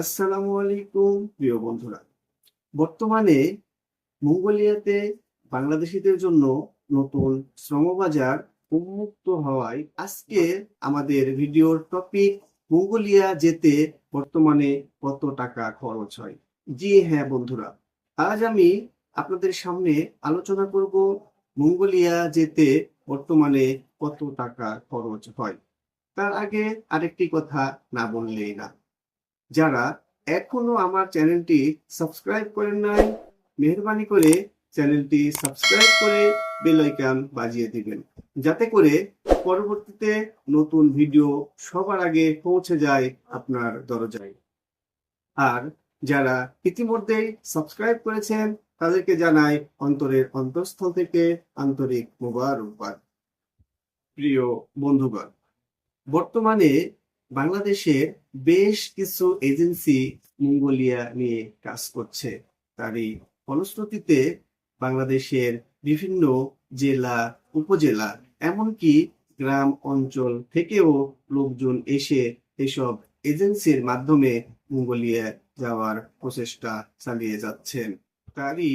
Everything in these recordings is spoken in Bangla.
আসসালামু আলাইকুম, প্রিয় বন্ধুরা। বর্তমানে মঙ্গোলিয়াতে বাংলাদেশিদের জন্য নতুন শ্রমবাজার উন্মুক্ত হওয়ায় আজকে আমাদের ভিডিওর টপিক মঙ্গোলিয়া যেতে বর্তমানে কত টাকা খরচ হয়। জি হ্যাঁ বন্ধুরা। আজ আমি আপনাদের সামনে আলোচনা করব মঙ্গোলিয়া যেতে বর্তমানে কত টাকা খরচ হয়। তার আগে আরেকটি কথা না বললেই না। যারা এখনও আমার চ্যানেলটি সাবস্ক্রাইব করেন নাই, মেহরবানি করে চ্যানেলটি সাবস্ক্রাইব করে বেল আইকন বাজিয়ে দিবেন। যাতে করে পরবর্তীতে নতুন ভিডিও সবার আগে পৌঁছে যায় আপনার দরজায়। আর যারা ইতিমধ্যেই সাবস্ক্রাইব করেছেন, তাদেরকে জানাই অন্তরের অন্তঃস্থল থেকে আন্তরিক মোবারকবাদ। প্রিয় বন্ধুগণ, বর্তমানে বাংলাদেশের বেশ কিছু এজেন্সি মঙ্গোলিয়া নিয়ে কাজ করছে। তারই ফলশ্রুতিতে বাংলাদেশের বিভিন্ন জেলা, উপজেলা, এমনকি গ্রাম অঞ্চল থেকেও লোকজন এসে এসব এজেন্সির মাধ্যমে মঙ্গোলিয়া যাওয়ার প্রচেষ্টা চালিয়ে যাচ্ছেন। তারই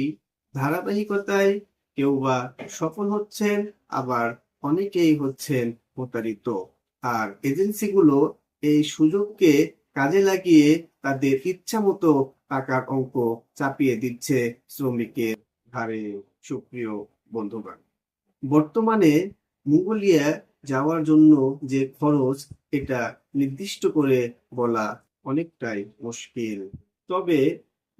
ধারাবাহিকতায় কেউ বা সফল হচ্ছেন, আবার অনেকেই হচ্ছেন প্রতারিত। আর এজেন্সিগুলো এই সুযোগকে কাজে লাগিয়ে তাদের ইচ্ছা মতো টাকার অঙ্ক চাপিয়ে দিচ্ছে শ্রমিকের ঘাড়ে সুপ্রিয় বন্ধুগণ, বর্তমানে মঙ্গোলিয়া যাওয়ার জন্য যে খরচ, এটা নির্দিষ্ট করে বলা অনেকটাই মুশকিল। তবে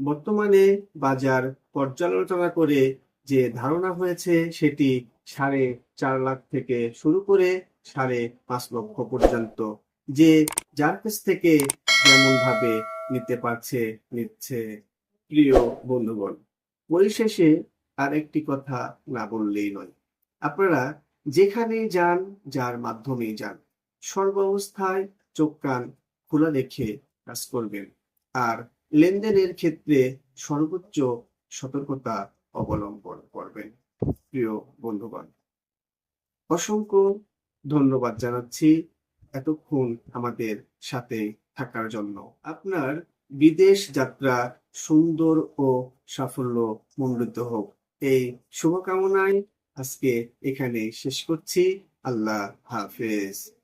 বর্তমানে বাজার পর্যালোচনা করে যে ধারণা হয়েছে, সেটি সাড়ে চার লাখ থেকে শুরু করে সাড়ে পাঁচ লক্ষ পর্যন্ত যে যার কাছ থেকে যেমন ভাবে নিতে পারছে, নিচ্ছে। প্রিয় বন্ধুগণ, পরিশেষে আর একটি কথা না বললেই নয়। আপনারা যেখানে যান, যার মাধ্যমেই যান, সর্বাবস্থায় চোখ কান খোলা রেখে কাজ করবেন। আর লেনদেনের ক্ষেত্রে সর্বোচ্চ সতর্কতা অবলম্বন করবেন। প্রিয় বন্ধুগণ, অসংখ্য ধন্যবাদ জানাচ্ছি। এতক্ষণ আমাদের সাথে থাকার জন্য। আপনার বিদেশ যাত্রা সুন্দর ও সাফল্য মণ্ডিত হোক। এই শুভকামনায় আজকে এখানে শেষ করছি। আল্লাহ হাফেজ।